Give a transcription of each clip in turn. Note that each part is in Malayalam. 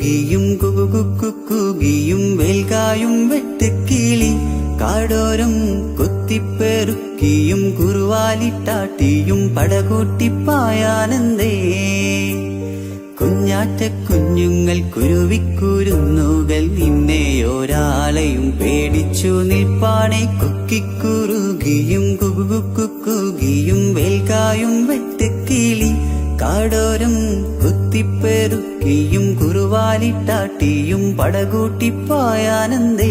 കൂകിയും കുകുകുക്കുകിയും വെൽകായും വെട്ടുക്കിളി. കാടോരം കുത്തിപ്പെറുക്കിയും കുറുവാലിട്ടാട്ടിയും പടകൂട്ടിപ്പായാനന്ദേ കുഞ്ഞാറ്റ കുഞ്ഞുങ്ങൾ കുരുവിക്കുരുന്നുകൾ നിന്നെ ഒരാളെയും പേടിച്ചു നിൽപ്പാണെ. കുക്കിക്കുറുകിയും കുകുകുക്കുകുകിയും വെൽകായും വെട്ടുക്കിളി. കാടോരം കുത്തിപ്പെറുക്കിയും കുറുവാലിട്ടാട്ടിയും പടകൂട്ടിപ്പായാനന്ദേ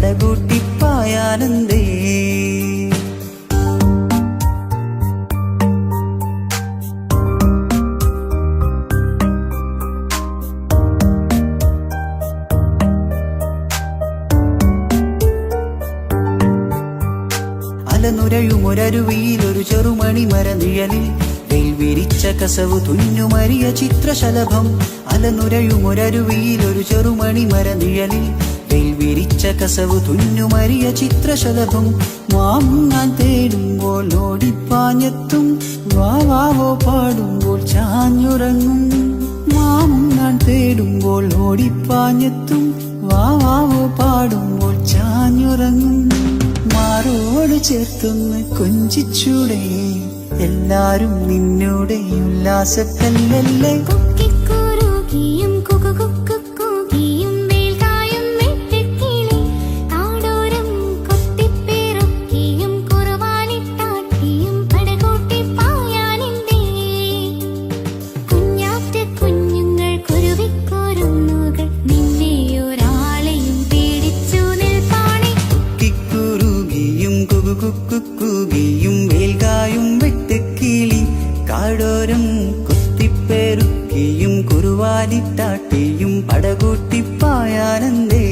പടകൂട്ടിപ്പായാനന്ദേ ഒരു ചെറുമണി മരനിഴലിൽ വിരിച്ച കസവു തുന്നുമരിയ ചിത്രശലഭം. അലനുരയുമൊരരുവിയിൽ ഒരു ചെറുമണി മരനിഴലിൽ വെയിൽ വിരിച്ച കസവു തുന്നുമരിയ ചിത്രശലഭം. വാങ്ങാൻ തേടുമ്പോൾ ഓടിപ്പാഞ്ഞെത്തും. വാവാവോ പാടുമ്പോൾ ചാഞ്ഞുറങ്ങും. വാങ്ങാൻ തേടുമ്പോൾ ഓടിപ്പാഞ്ഞെത്തും. വാവാവോ പാടുമ്പോൾ ചാഞ്ഞുറങ്ങും. മാറോട് ചേർത്തൊന്ന് കൊഞ്ചിച്ചൂടെ. എല്ലാരും നിന്നോടെ ഉല്ലാസക്കല്ലല്ലേ? കൊക്കിക്കുറുകിയും കുറുവാലിട്ടാട്ടിയും പടകൂട്ടിപ്പായാനന്ദേ